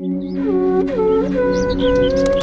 うん。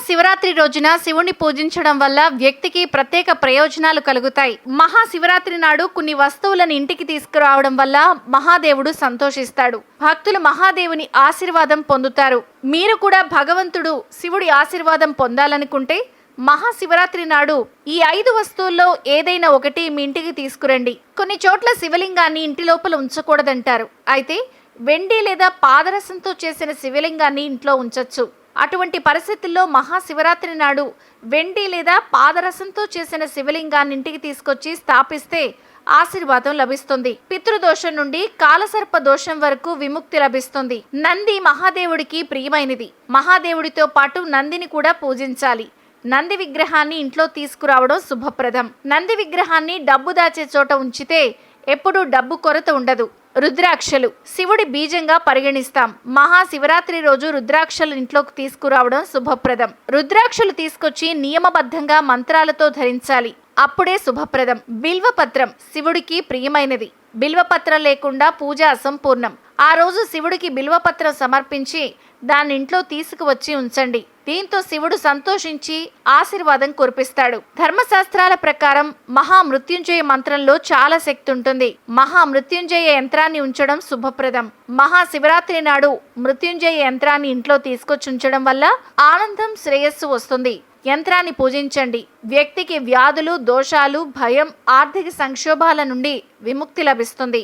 మహాశివరాత్రి రోజున శివుని పూజించడం వల్ల వ్యక్తికి ప్రత్యేక ప్రయోజనాలు కలుగుతాయి. మహాశివరాత్రి నాడు కొన్ని వస్తువులను ఇంటికి తీసుకురావడం వల్ల మహాదేవుడు సంతోషిస్తాడు. భక్తులు మహాదేవుని ఆశీర్వాదం పొందుతారు. మీరు కూడా భగవంతుడు శివుడి ఆశీర్వాదం పొందాలనుకుంటే మహాశివరాత్రి నాడు ఈ ఐదు వస్తువుల్లో ఏదైనా ఒకటి మీ ఇంటికి తీసుకురండి. కొన్ని చోట్ల శివలింగాన్ని ఇంటి లోపల ఉంచకూడదంటారు. అయితే వెండి లేదా పాదరసంతో చేసిన శివలింగాన్ని ఇంట్లో ఉంచొచ్చు. అటువంటి పరిస్థితుల్లో మహాశివరాత్రి నాడు వెండి లేదా పాదరసంతో చేసిన శివలింగాన్ని ఇంటికి తీసుకొచ్చి స్థాపిస్తే ఆశీర్వాదం లభిస్తుంది. పితృదోషం నుండి కాలసర్ప దోషం వరకు విముక్తి లభిస్తుంది. నంది మహాదేవుడికి ప్రియమైనది. మహాదేవుడితో పాటు నందిని కూడా పూజించాలి. నంది విగ్రహాన్ని ఇంట్లో తీసుకురావడం శుభప్రదం. నంది విగ్రహాన్ని డబ్బు దాచే చోట ఉంచితే ఎప్పుడూ డబ్బు కొరత ఉండదు. రుద్రాక్షలు. శివుడి బీజంగా పరిగణిస్తాం. మహాశివరాత్రి రోజు రుద్రాక్షలు ఇంట్లోకి తీసుకురావడం శుభప్రదం. రుద్రాక్షలు తీసుకొచ్చి నియమబద్ధంగా మంత్రాలతో ధరించాలి. అప్పుడే శుభప్రదం. బిల్వపత్రం శివుడికి ప్రియమైనది. బిల్వపత్రం లేకుండా పూజ అసంపూర్ణం. ఆ రోజు శివుడికి బిల్వపత్రం సమర్పించి దాన్ని ఇంట్లో తీసుకువచ్చి ఉంచండి. దీంతో శివుడు సంతోషించి ఆశీర్వాదం కురిపిస్తాడు. ధర్మశాస్త్రాల ప్రకారం మహామృత్యుంజయ మంత్రంలో చాలా శక్తి ఉంటుంది. మహామృత్యుంజయ యంత్రాన్ని ఉంచడం శుభప్రదం. మహాశివరాత్రి నాడు మృత్యుంజయ యంత్రాన్ని ఇంట్లో తీసుకొచ్చి ఉంచడం వల్ల ఆనందం శ్రేయస్సు వస్తుంది. యంత్రాన్ని పూజించండి. వ్యక్తికి వ్యాధులు దోషాలు భయం ఆర్థిక సంక్షోభాల నుండి విముక్తి లభిస్తుంది.